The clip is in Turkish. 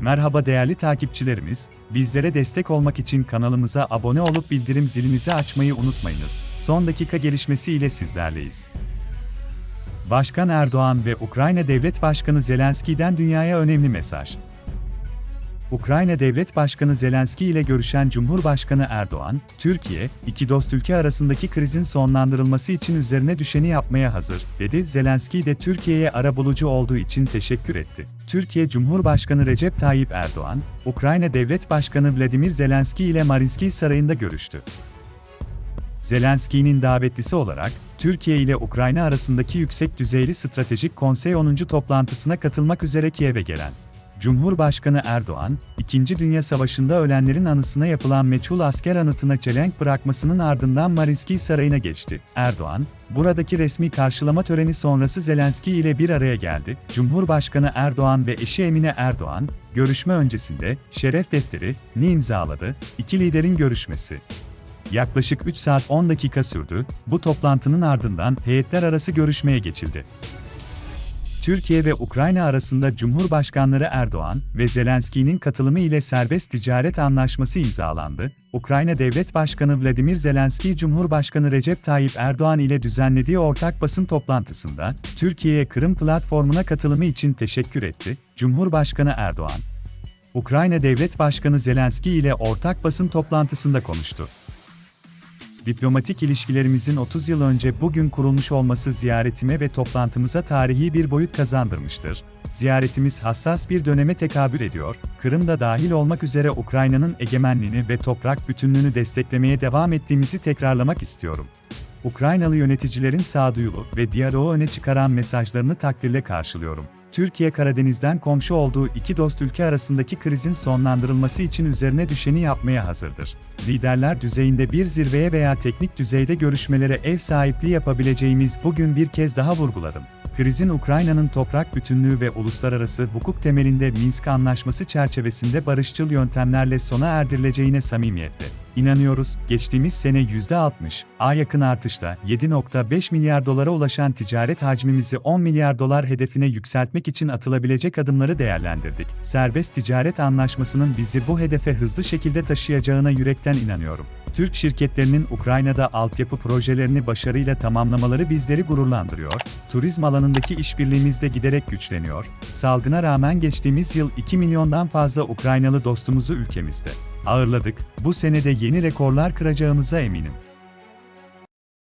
Merhaba değerli takipçilerimiz, bizlere destek olmak için kanalımıza abone olup bildirim zilinizi açmayı unutmayınız. Son dakika gelişmesi ile sizlerleyiz. Başkan Erdoğan ve Ukrayna Devlet Başkanı Zelenski'den dünyaya önemli mesaj. Ukrayna Devlet Başkanı Zelenski ile görüşen Cumhurbaşkanı Erdoğan, Türkiye, iki dost ülke arasındaki krizin sonlandırılması için üzerine düşeni yapmaya hazır, dedi. Zelenski de Türkiye'ye arabulucu olduğu için teşekkür etti. Türkiye Cumhurbaşkanı Recep Tayyip Erdoğan, Ukrayna Devlet Başkanı Vladimir Zelenski ile Marinski Sarayı'nda görüştü. Zelenski'nin davetlisi olarak, Türkiye ile Ukrayna arasındaki yüksek düzeyli stratejik konsey 10. toplantısına katılmak üzere Kiev'e gelen Cumhurbaşkanı Erdoğan, İkinci Dünya Savaşı'nda ölenlerin anısına yapılan meçhul asker anıtına çelenk bırakmasının ardından Marinski Sarayı'na geçti. Erdoğan, buradaki resmi karşılama töreni sonrası Zelenski ile bir araya geldi. Cumhurbaşkanı Erdoğan ve eşi Emine Erdoğan, görüşme öncesinde şeref defteri ni imzaladı. İki liderin görüşmesi yaklaşık 3 saat 10 dakika sürdü. Bu toplantının ardından heyetler arası görüşmeye geçildi. Türkiye ve Ukrayna arasında Cumhurbaşkanları Erdoğan ve Zelenski'nin katılımı ile serbest ticaret anlaşması imzalandı. Ukrayna Devlet Başkanı Vladimir Zelenski Cumhurbaşkanı Recep Tayyip Erdoğan ile düzenlediği ortak basın toplantısında Türkiye'ye Kırım platformuna katılımı için teşekkür etti. Cumhurbaşkanı Erdoğan, Ukrayna Devlet Başkanı Zelenski ile ortak basın toplantısında konuştu diplomatik ilişkilerimizin 30 yıl önce bugün kurulmuş olması ziyaretime ve toplantımıza tarihi bir boyut kazandırmıştır. Ziyaretimiz hassas bir döneme tekabül ediyor, Kırım'da dahil olmak üzere Ukrayna'nın egemenliğini ve toprak bütünlüğünü desteklemeye devam ettiğimizi tekrarlamak istiyorum. Ukraynalı yöneticilerin sağduyulu ve diyaloğu öne çıkaran mesajlarını takdirle karşılıyorum. Türkiye Karadeniz'den komşu olduğu iki dost ülke arasındaki krizin sonlandırılması için üzerine düşeni yapmaya hazırdır. Liderler düzeyinde bir zirveye veya teknik düzeyde görüşmelere ev sahipliği yapabileceğimiz bugün bir kez daha vurguladım. Krizin Ukrayna'nın toprak bütünlüğü ve uluslararası hukuk temelinde Minsk Anlaşması çerçevesinde barışçıl yöntemlerle sona erdirileceğine samimiyetle. İnanıyoruz, geçtiğimiz sene %60, A yakın artışla 7.5 milyar dolara ulaşan ticaret hacmimizi 10 milyar dolar hedefine yükseltmek için atılabilecek adımları değerlendirdik. Serbest ticaret anlaşmasının bizi bu hedefe hızlı şekilde taşıyacağına yürekten inanıyorum. Türk şirketlerinin Ukrayna'da altyapı projelerini başarıyla tamamlamaları bizleri gururlandırıyor, turizm alanındaki işbirliğimiz de giderek güçleniyor, salgına rağmen geçtiğimiz yıl 2 milyondan fazla Ukraynalı dostumuzu ülkemizde ağırladık, bu senede yeni rekorlar kıracağımıza eminim.